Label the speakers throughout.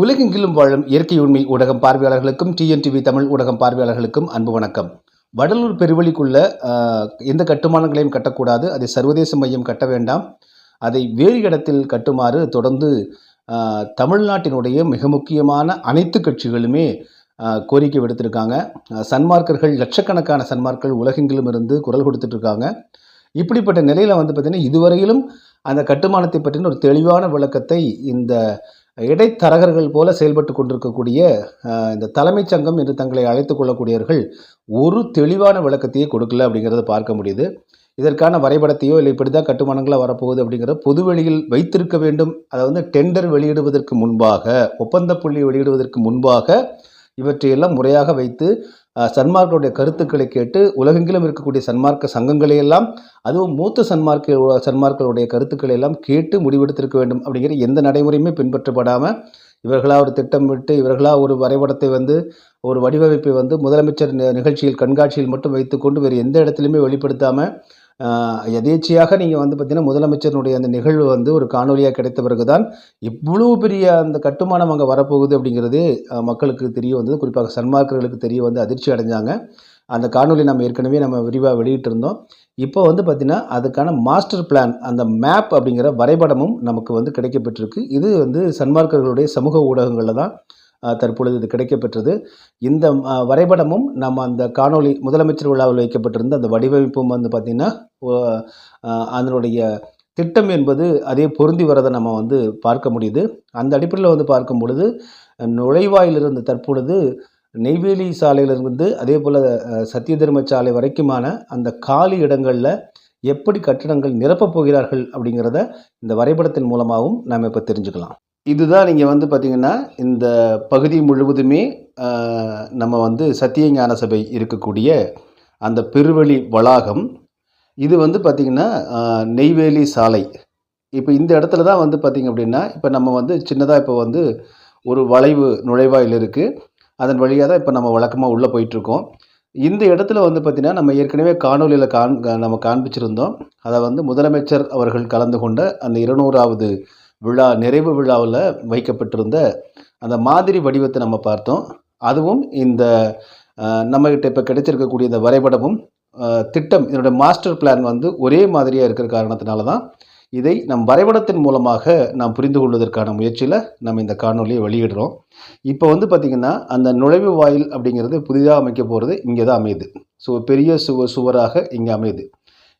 Speaker 1: உலகெங்கிலும் வாழும் இயற்கை உண்மை ஊடகம் பார்வையாளர்களுக்கும் டிஎன்டிவி தமிழ் ஊடகம் பார்வையாளர்களுக்கும் அன்பு வணக்கம். வடலூர் பெருவழிக்குள்ள எந்த கட்டுமானங்களையும் கட்டக்கூடாது. அதை சர்வதேச மையம் கட்ட வேண்டாம். அதை வேறு இடத்தில் கட்டுமாறு தொடர்ந்து தமிழ்நாட்டினுடைய மிக முக்கியமான அனைத்து கட்சிகளுமே கோரிக்கை விடுத்திருக்காங்க. சன்மார்க்கர்கள் லட்சக்கணக்கான சன்மார்க்கர்கள் உலகெங்கிலும் இருந்து குரல் கொடுத்துட்ருக்காங்க. இப்படிப்பட்ட நிலையில் வந்து பார்த்திங்கன்னா இதுவரையிலும் அந்த கட்டுமானத்தை பற்றின ஒரு தெளிவான விளக்கத்தை இந்த இடைத்தரகர்கள் போல செயல்பட்டு கொண்டிருக்கக்கூடிய இந்த தலைமைச் சங்கம் என்று தங்களை அழைத்து கொள்ளக்கூடியவர்கள் ஒரு தெளிவான விளக்கத்தையே கொடுக்கல அப்படிங்கிறத பார்க்க முடியுது. இதற்கான வரைபடத்தையோ இல்லை இப்படி தான் கட்டுமானங்களாக வரப்போகுது அப்படிங்கிற பொது வெளியில் வைத்திருக்க வேண்டும். அதை வந்து டெண்டர் வெளியிடுவதற்கு முன்பாக ஒப்பந்த புள்ளி வெளியிடுவதற்கு முன்பாக இவற்றையெல்லாம் முறையாக வைத்து ஆஹ், கருத்துக்களை கேட்டு உலகெங்கிலும் இருக்கக்கூடிய சன்மார்க்க சங்கங்களை எல்லாம் அதுவும் மூத்த சன்மார்க்க சன்மார்களுடைய கருத்துக்களை எல்லாம் கேட்டு முடிவெடுத்திருக்க வேண்டும் அப்படிங்கிற எந்த நடைமுறையுமே பின்பற்றப்படாமல் இவர்களாக ஒரு திட்டமிட்டு இவர்களாக ஒரு வரைபடத்தை வந்து ஒரு வடிவமைப்பை வந்து முதலமைச்சர் நிகழ்ச்சியில் கண்காட்சியில் மட்டும் வைத்துக்கொண்டு வேறு எந்த இடத்துலையுமே வெளிப்படுத்தாமல் எதேச்சியாக நீங்கள் வந்து பார்த்தீங்கன்னா முதலமைச்சருடைய அந்த நிகழ்வு வந்து ஒரு காணொலியாக கிடைத்த பிறகுதான் இவ்வளவு பெரிய அந்த கட்டுமானம் அங்கே வரப்போகுது அப்படிங்கிறது மக்களுக்கு தெரிய வந்தது. குறிப்பாக சன்மார்க்கர்களுக்கு தெரிய வந்து அதிர்ச்சி அடைஞ்சாங்க. அந்த காணொலி நம்ம ஏற்கனவே நம்ம விரிவாக வெளியிட்டிருந்தோம். இப்போ வந்து பார்த்திங்கன்னா அதுக்கான மாஸ்டர் பிளான் அந்த மேப் அப்படிங்கிற வரைபடமும் நமக்கு வந்து கிடைக்கப்பெற்றிருக்கு. இது வந்து சன்மார்க்கர்களுடைய சமூக ஊடகங்களில் தான் தற்பொழுது இது கிடைக்கப்பெற்றது. இந்த வரைபடமும் நம்ம அந்த காணொளி முதலமைச்சர் விழாவில் வைக்கப்பட்டிருந்த அந்த வடிவமைப்பும் வந்து பார்த்திங்கன்னா அதனுடைய திட்டம் என்பது அதே பொருந்தி வரதை நம்ம வந்து பார்க்க முடியுது. அந்த அடிப்படையில் வந்து பார்க்கும் பொழுது நுழைவாயிலிருந்து தற்பொழுது நெய்வேலி சாலையிலிருந்து அதே போல் சத்திய தர்ம சாலை வரைக்குமான அந்த காலி இடங்களில் எப்படி கட்டிடங்கள் நிரப்பப் போகிறார்கள் அப்படிங்கிறத இந்த வரைபடத்தின் மூலமாகவும் நாம் இப்போ தெரிஞ்சுக்கலாம். இதுதான் நீங்கள் வந்து பார்த்திங்கன்னா இந்த பகுதி முழுவதுமே நம்ம வந்து சத்திய ஞான சபை இருக்கக்கூடிய அந்த பெருவழி வளாகம். இது வந்து பார்த்திங்கன்னா நெய்வேலி சாலை. இப்போ இந்த இடத்துல தான் வந்து பார்த்திங்க அப்படின்னா இப்போ நம்ம வந்து சின்னதாக இப்போ வந்து ஒரு வளைவு நுழைவாயில் இருக்குது அதன் வழியாக தான் இப்போ நம்ம வழக்கமாக உள்ளே போயிட்டுருக்கோம். இந்த இடத்துல வந்து பார்த்திங்கன்னா நம்ம ஏற்கனவே காணொலியில் காண் நம்ம காண்பிச்சிருந்தோம். அதை வந்து முதலமைச்சர் அவர்கள் கலந்து கொண்ட அந்த இருநூறாவது விழா நிறைவு விழாவில் வைக்கப்பட்டிருந்த அந்த மாதிரி வடிவத்தை நம்ம பார்த்தோம். அதுவும் இந்த நம்மகிட்ட இப்போ கிடைச்சிருக்கக்கூடிய இந்த வரைபடமும் திட்டம் இதனுடைய மாஸ்டர் பிளான் வந்து ஒரே மாதிரியாக இருக்கிற காரணத்தினால தான் இதை நம் வரைபடத்தின் மூலமாக நாம் புரிந்து கொள்வதற்கான முயற்சியில் நம்ம இந்த காணொலியை வெளியிடுறோம். இப்போ வந்து பார்த்திங்கன்னா அந்த நுழைவு வாயில் அப்படிங்கிறது புதிதாக அமைக்க போகிறது இங்கே தான் அமையுது. ஸோ பெரிய சுவ சுவராக இங்கே அமையுது.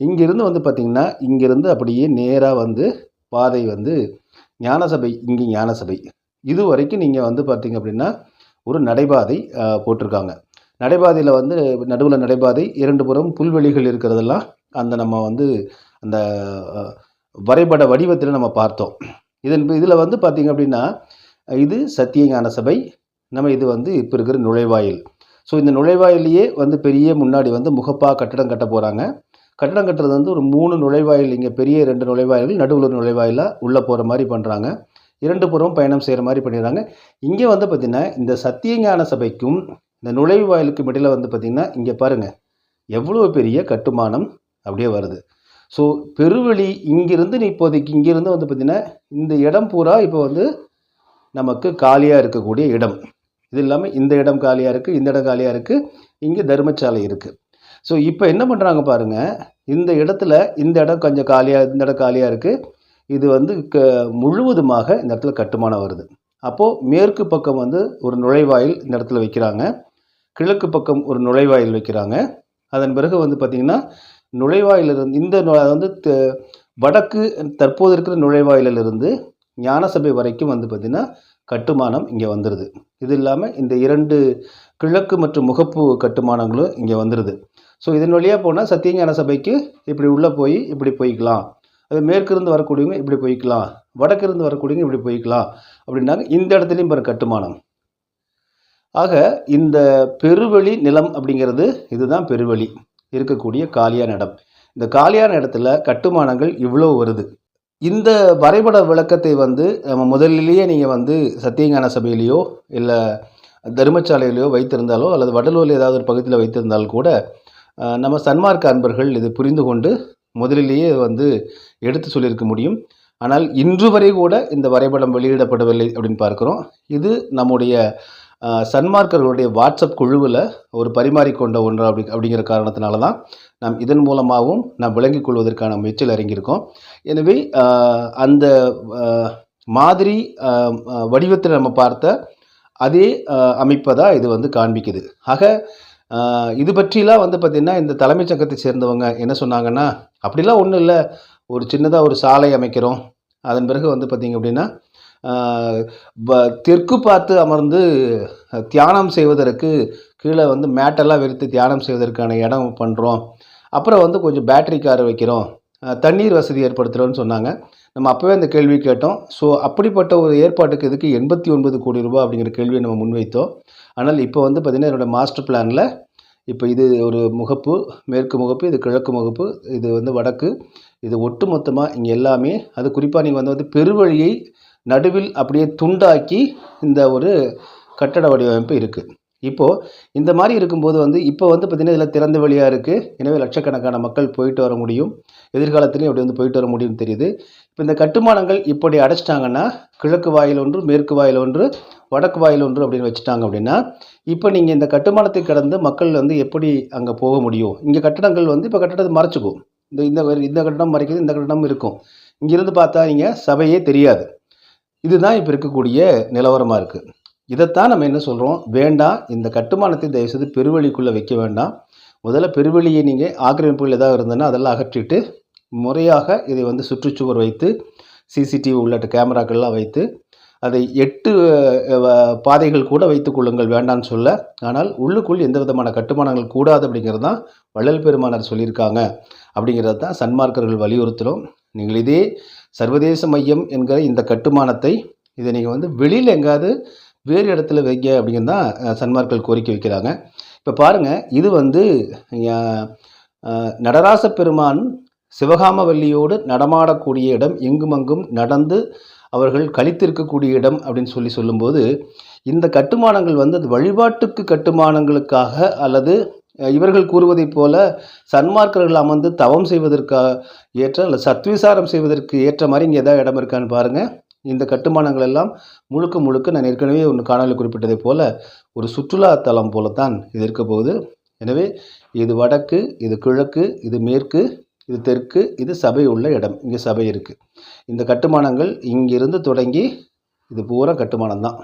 Speaker 1: இங்கிருந்து வந்து பார்த்திங்கன்னா இங்கிருந்து அப்படியே நேராக வந்து பாதை வந்து ஞானசபை இங்கே ஞானசபை. இது வரைக்கும் நீங்கள் வந்து பார்த்தீங்க அப்படின்னா ஒரு நடைபாதை போட்டிருக்காங்க. நடைபாதையில் வந்து நடுவில் நடைபாதை இரண்டு புறம் புல்வெளிகள் இருக்கிறதெல்லாம் அந்த நம்ம வந்து அந்த வரைபட வடிவத்தில் நம்ம பார்த்தோம். இதன் இதில் வந்து பார்த்தீங்க அப்படின்னா இது சத்திய ஞானசபை நம்ம இது வந்து இப்போ இருக்கிற நுழைவாயில். ஸோ இந்த நுழைவாயிலேயே வந்து பெரிய முன்னாடி வந்து முகப்பாக கட்டடம் கட்ட போகிறாங்க கட்டடம் கட்டுறது வந்து ஒரு மூணு நுழைவாயில் இங்கே பெரிய ரெண்டு நுழைவாயில்கள் நடுவில் ஒரு நுழைவாயிலாக உள்ளே போகிற மாதிரி பண்ணுறாங்க இரண்டு புறம் பயணம் செய்கிற மாதிரி பண்ணிடுறாங்க. இங்கே வந்து பார்த்திங்கன்னா இந்த சத்தியஞான சபைக்கும் இந்த நுழைவாயிலுக்கும் இடையில் வந்து பார்த்திங்கன்னா இங்கே பாருங்கள் எவ்வளோ பெரிய கட்டுமானம் அப்படியே வருது. ஸோ பெருவெளி இங்கிருந்து நீ இப்போதைக்கு இங்கிருந்து வந்து பார்த்திங்கன்னா இந்த இடம் பூரா இப்போ வந்து நமக்கு காலியாக இருக்கக்கூடிய இடம். இது இல்லாமல் இந்த இடம் காலியாக இருக்குது இந்த இடம் காலியாக இருக்குது இங்கே தர்மசாலை இருக்குது ஸோ இப்போ என்ன பண்ணுறாங்க பாருங்கள் இந்த இடத்துல இந்த இடம் கொஞ்சம் காலியாக இந்த இடம் காலியாக இருக்குது இது வந்து க முழுவதுமாக இந்த இடத்துல கட்டுமானம் வருது. அப்போது மேற்கு பக்கம் வந்து ஒரு நுழைவாயில் இந்த இடத்துல வைக்கிறாங்க. கிழக்கு பக்கம் ஒரு நுழைவாயில் வைக்கிறாங்க. அதன் பிறகு வந்து பார்த்திங்கன்னா நுழைவாயிலிருந்து இந்த வந்து வடக்கு தற்போது இருக்கிற நுழைவாயிலிருந்து ஞானசபை வரைக்கும் வந்து பார்த்திங்கன்னா கட்டுமானம் இங்கே வந்துடுது இது இல்லாமல் இந்த இரண்டு கிழக்கு மற்றும் முகப்பு கட்டுமானங்களும் இங்கே வந்துடுது ஸோ இதன் வழியாக போனால் சத்தியஞான சபைக்கு இப்படி உள்ளே போய் இப்படி போய்க்கலாம். அது மேற்கிருந்து வரக்கூடியவங்க இப்படி போய்க்கலாம். வடக்கிருந்து வரக்கூடியவங்க இப்படி போய்க்கலாம். அப்படின்னாங்க. இந்த இடத்துலையும் பாரு கட்டுமானம். ஆக இந்த பெருவெளி நிலம் அப்படிங்கிறது இதுதான் பெருவெளி. இருக்கக்கூடிய காலியான இடம். இந்த காலியான இடத்துல கட்டுமானங்கள் இவ்வளோ வருது. இந்த வரைபட விளக்கத்தை வந்து நம்ம முதலிலேயே நீங்கள் வந்து சத்தியஞான சபையிலையோ இல்லை தர்மசாலையிலையோ வைத்திருந்தாலோ அல்லது வடலூரில் ஏதாவது ஒரு பகுதியில் வைத்திருந்தாலும் கூட நம்ம சன்மார்க்க அன்பர்கள் இது புரிந்து கொண்டு முதலிலேயே வந்து எடுத்து சொல்லியிருக்க முடியும். ஆனால் இன்று வரை கூட இந்த வரைபடம் வெளியிடப்படவில்லை அப்படின்னு பார்க்குறோம். இது நம்முடைய சன்மார்க்கர்களுடைய வாட்ஸ்அப் குழுவில் ஒரு பரிமாறிக்கொண்ட ஒன்று அப்படி அப்படிங்கிற காரணத்தினால தான் நாம் இதன் மூலமாகவும் நாம் விளங்கிக் கொள்வதற்கான முயற்சியில் இறங்கியிருக்கோம். எனவே அந்த மாதிரி வடிவத்தில் நம்ம பார்த்த அதே அமைப்பதாக அமைப்பை தான் இது வந்து காண்பிக்குது. ஆக இது பற்றிலாம் வந்து பார்த்திங்கன்னா இந்த தலைமைச் சங்கத்தை சேர்ந்தவங்க என்ன சொன்னாங்கன்னா அப்படிலாம் ஒன்றும் இல்லை. ஒரு சின்னதாக ஒரு சாலை அமைக்கிறோம். அதன் பிறகு வந்து பார்த்திங்க அப்படின்னா தெற்கு பார்த்து அமர்ந்து தியானம் செய்வதற்கு கீழே வந்து மேட்டெல்லாம் விரித்து தியானம் செய்வதற்கான இடம் பண்ணுறோம் அப்புறம் வந்து கொஞ்சம் பேட்டரி கார் வைக்கிறோம். தண்ணீர் வசதி ஏற்படுத்துகிறோன்னு சொன்னாங்க. நம்ம அப்போவே அந்த கேள்வி கேட்டோம். ஸோ அப்படிப்பட்ட ஒரு ஏற்பாட்டுக்கு இதுக்கு எண்பத்தி ஒன்பது கோடி ரூபாய் அப்படிங்கிற கேள்வியை நம்ம முன்வைத்தோம். ஆனால் இப்போ வந்து பார்த்திங்கன்னா என்னோட மாஸ்டர் பிளானில் இப்போ இது ஒரு முகப்பு மேற்கு முகப்பு இது கிழக்கு முகப்பு இது வந்து வடக்கு இது ஒட்டு மொத்தமாக இங்கே எல்லாமே அது குறிப்பாக நீங்கள் வந்து வந்து பெருவழியை நடுவில் அப்படியே துண்டாக்கி இந்த ஒரு கட்டட வடிவமைப்பு இருக்குது இப்போது இந்த மாதிரி இருக்கும்போது வந்து இப்போ வந்து பார்த்திங்கன்னா இதில் திறந்த வழியாக இருக்குது எனவே லட்சக்கணக்கான மக்கள் போயிட்டு வர முடியும். எதிர்காலத்திலையும் அப்படி வந்து போயிட்டு வர முடியும்னு தெரியுது. இப்போ இந்த கட்டுமானங்கள் இப்படி அடைச்சிட்டாங்கன்னா கிழக்கு வாயில் ஒன்று மேற்கு வாயில் ஒன்று வடக்கு வாயில் ஒன்று அப்படின்னு வச்சுட்டாங்க அப்படின்னா இப்போ நீங்கள் இந்த கட்டுமானத்தை கடந்து மக்கள் வந்து எப்படி அங்கே போக முடியும்? இங்கே கட்டடங்கள் வந்து இப்போ கட்டடத்தை மறைச்சிக்கும். இந்த இந்த இந்த கட்டடம் மறைக்குது இந்த கட்டடம் இருக்கும். இங்கேருந்து பார்த்தா நீங்கள் சபையே தெரியாது. இதுதான் இப்போ இருக்கக்கூடிய நிலவரமாக இருக்குது இதைத்தான் நம்ம என்ன சொல்கிறோம் வேண்டாம் இந்த கட்டுமானத்தை தயவுசெய்து பெருவழிக்குள்ளே வைக்க வேண்டாம். முதல்ல பெருவெளியை நீங்கள் ஆக்கிரமிப்புகள் எதாவது இருந்ததுன்னா அதெல்லாம் அகற்றிட்டு முறையாக இதை வந்து சுற்றுச்சுவர் வைத்து சிசிடிவி உள்ளிட்ட கேமராக்கள்லாம் வைத்து அதை எட்டு பாதைகள் கூட வைத்துக் கொள்ளுங்கள் வேண்டாம்னு சொல்ல. ஆனால் உள்ளுக்குள் எந்த விதமான கட்டுமானங்கள் கூடாது அப்படிங்கிறது தான் வள்ளல் பெருமானார் சொல்லியிருக்காங்க. அப்படிங்கிறது தான் சன்மார்க்கர்கள் வலியுறுத்தலும். நீங்கள் இதே சர்வதேச மையம் என்கிற இந்த கட்டுமானத்தை இதை நீங்கள் வந்து வெளியில் எங்காவது வேறு இடத்துல வைங்க அப்படிங்கிறது தான் அஹ், சன்மார்கள் கோரிக்கை வைக்கிறாங்க. இப்போ பாருங்கள் இது வந்து நடராச பெருமான் சிவகாமவல்லியோடு நடமாடக்கூடிய இடம் எங்குமங்கும் நடந்து அவர்கள் கழித்திருக்கக்கூடிய இடம் அப்படின்னு சொல்லி சொல்லும்போது இந்த கட்டுமானங்கள் வந்து அது வழிபாட்டுக்கு கட்டுமானங்களுக்காக அல்லது இவர்கள் கூறுவதைப் போல சன்மார்க்கர்கள் அமர்ந்து தவம் செய்வதற்காக ஏற்ற அல்லது சத்விசாரம் செய்வதற்கு ஏற்ற மாதிரி இங்கே எதாவது இடம் இருக்கான்னு பாருங்கள் இந்த கட்டுமானங்கள் எல்லாம் முழுக்க முழுக்க நான் ஏற்கனவே ஒன்று காணொலி குறிப்பிட்டதை போல ஒரு சுற்றுலா தலம் போலத்தான் இது இருக்க போகுது. எனவே இது வடக்கு இது கிழக்கு இது மேற்கு இது தெற்கு இது சபை உள்ள இடம். இங்கே சபை இருக்குது இந்த கட்டுமானங்கள் இங்கிருந்து தொடங்கி இது பூரா கட்டுமானம் தான்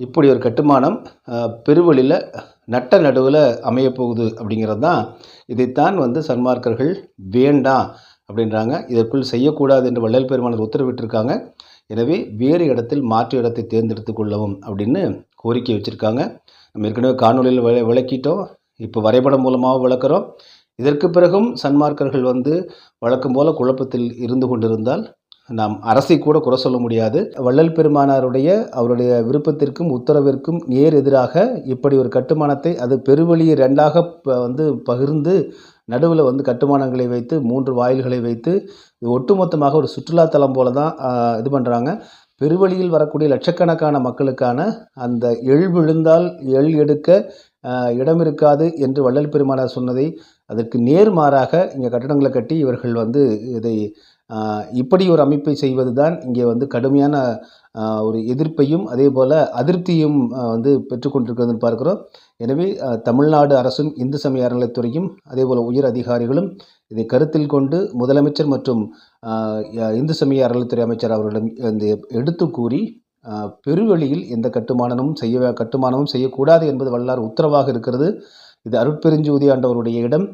Speaker 1: இப்படி ஒரு கட்டுமானம் பெருவழியில் நட்ட நடுவில் அமையப்போகுது அப்படிங்கிறது தான் இதைத்தான் வந்து சன்மார்க்கர்கள் வேண்டாம் அப்படின்றாங்க. இதற்குள் செய்யக்கூடாது என்று வள்ளல் பெருமானர் உத்தரவிட்டிருக்காங்க. எனவே வேறு இடத்தில் மாற்று இடத்தை தேர்ந்தெடுத்து கொள்ளவும் அப்படின்னு கோரிக்கை வச்சுருக்காங்க. நம்ம ஏற்கனவே காணொலியில் விள விளக்கிட்டோம். இப்போ வரைபடம் மூலமாக விளக்குறோம். இதற்கு பிறகும் சன்மார்க்கர்கள் வந்து வழக்கம் போல குழப்பத்தில் இருந்து கொண்டிருந்தால் நாம் அரசை கூட குறை சொல்ல முடியாது. வள்ளல் பெருமானாருடைய அவருடைய விருப்பத்திற்கும் உத்தரவிற்கும் நேர் எதிராக இப்படி ஒரு கட்டுமானத்தை அது பெருவழியை ரெண்டாக ப- வந்து பகிர்ந்து நடுவில் வந்து கட்டுமானங்களை வைத்து மூன்று வாயில்களை வைத்து இது ஒட்டுமொத்தமாக ஒரு சுற்றுலாத்தலம் போல தான் இது பண்ணுறாங்க பெருவழியில் வரக்கூடிய லட்சக்கணக்கான மக்களுக்கான அந்த எள் விழுந்தால் எள் எடுக்க இடம் இருக்காது என்று வள்ளல் பெருமானார் சொன்னதை அதற்கு நேர்மாறாக இங்கே கட்டடங்களை கட்டி இவர்கள் வந்து இதை இப்படி ஒரு அமைப்பை செய்வது தான் இங்கே வந்து கடுமையான ஒரு எதிர்ப்பையும் அதே போல் அதிருப்தியும் வந்து பெற்றுக்கொண்டிருக்கிறதுன்னு பார்க்குறோம். எனவே தமிழ்நாடு அரசும் இந்து சமய அறநிலைத்துறையும் அதே போல் உயர் அதிகாரிகளும் இதை கருத்தில் கொண்டு முதலமைச்சர் மற்றும் இந்து சமய அறநிலைத்துறை அமைச்சர் அவர்களிடம் இந்த எடுத்து கூறி பெருவெளியில் எந்த கட்டுமானமும் செய்ய கட்டுமானமும் செய்யக்கூடாது என்பது வல்லார் உத்தரவாக இருக்கிறது. இது அருட்பெருஞ்சோதி ஆண்டவருடைய இடம்.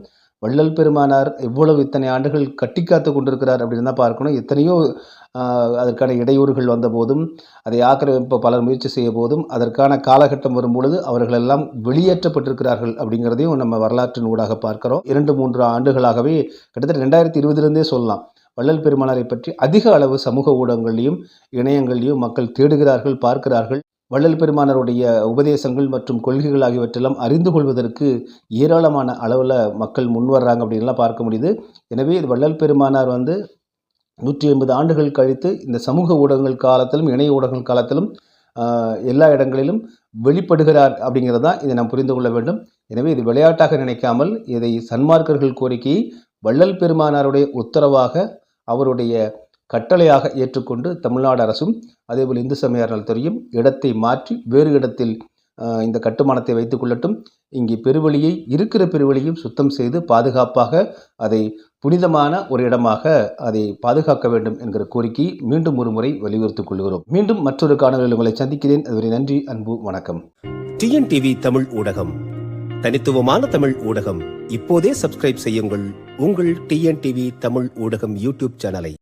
Speaker 1: வள்ளல் பெருமானார் எவ்வளவு இத்தனை ஆண்டுகள் கட்டி காத்து கொண்டிருக்கிறார் அப்படின்னு தான் பார்க்கணும். எத்தனையோ அதற்கான இடையூறுகள் வந்த போதும் அதை ஆக்கிரமிப்பு பலர் முயற்சி செய்ய போதும் அதற்கான காலகட்டம் வரும் பொழுது அவர்களெல்லாம் வெளியேற்றப்பட்டிருக்கிறார்கள் அப்படிங்கிறதையும் நம்ம வரலாற்றின் ஊடாக பார்க்கிறோம். இரண்டு மூன்று ஆண்டுகளாகவே கிட்டத்தட்ட ரெண்டாயிரத்தி இருபதுலேருந்தே சொல்லலாம். வள்ளல் பெருமானாரை பற்றி அதிக அளவு சமூக ஊடகங்கள்லையும் இணையங்களையும் மக்கள் தேடுகிறார்கள் பார்க்கிறார்கள். வள்ளல் பெருமானாருடைய உபதேசங்கள் மற்றும் கொள்கைகள் ஆகியவற்றெல்லாம் அறிந்து கொள்வதற்கு ஏராளமான அளவில் மக்கள் முன்வர்றாங்க அப்படின்லாம் பார்க்க முடியுது. எனவே இது வள்ளல் பெருமானார் வந்து நூற்றி ஐம்பது ஆண்டுகள் கழித்து இந்த சமூக ஊடகங்கள் காலத்திலும் இணைய ஊடகங்கள் காலத்திலும் எல்லா இடங்களிலும் வெளிப்படுகிறார் அப்படிங்கிறது தான் இதை நாம் புரிந்து கொள்ள வேண்டும். எனவே இது விளையாட்டாக நினைக்காமல் இதை சன்மார்க்கர்கள் கோரிக்கையை வள்ளல் பெருமானாருடைய உத்தரவாக அவருடைய கட்டளையாக ஏற்றுக்கொண்டு தமிழ்நாடு அரசும் அதேபோல் இந்து சமய துறையும் இடத்தை மாற்றி வேறு இடத்தில் இந்த கட்டுமானத்தை வைத்துக் கொள்ளட்டும். இங்கே பெருவழியை இருக்கிற பெருவழியும் சுத்தம் செய்து பாதுகாப்பாக அதை புனிதமான ஒரு இடமாக அதை பாதுகாக்க வேண்டும் என்கிற கோரிக்கை மீண்டும் ஒரு முறை வலியுறுத்திக் கொள்கிறோம். மீண்டும் மற்றொரு காணொலியில் உங்களை சந்திக்கிறேன். அதுவரை நன்றி அன்பு வணக்கம்.
Speaker 2: டிஎன்டிவி தமிழ் ஊடகம். தனித்துவமான தமிழ் ஊடகம். இப்போதே சப்ஸ்கிரைப் செய்யுங்கள். உங்கள் டிஎன்டிவி தமிழ் ஊடகம் யூடியூப் சேனலை.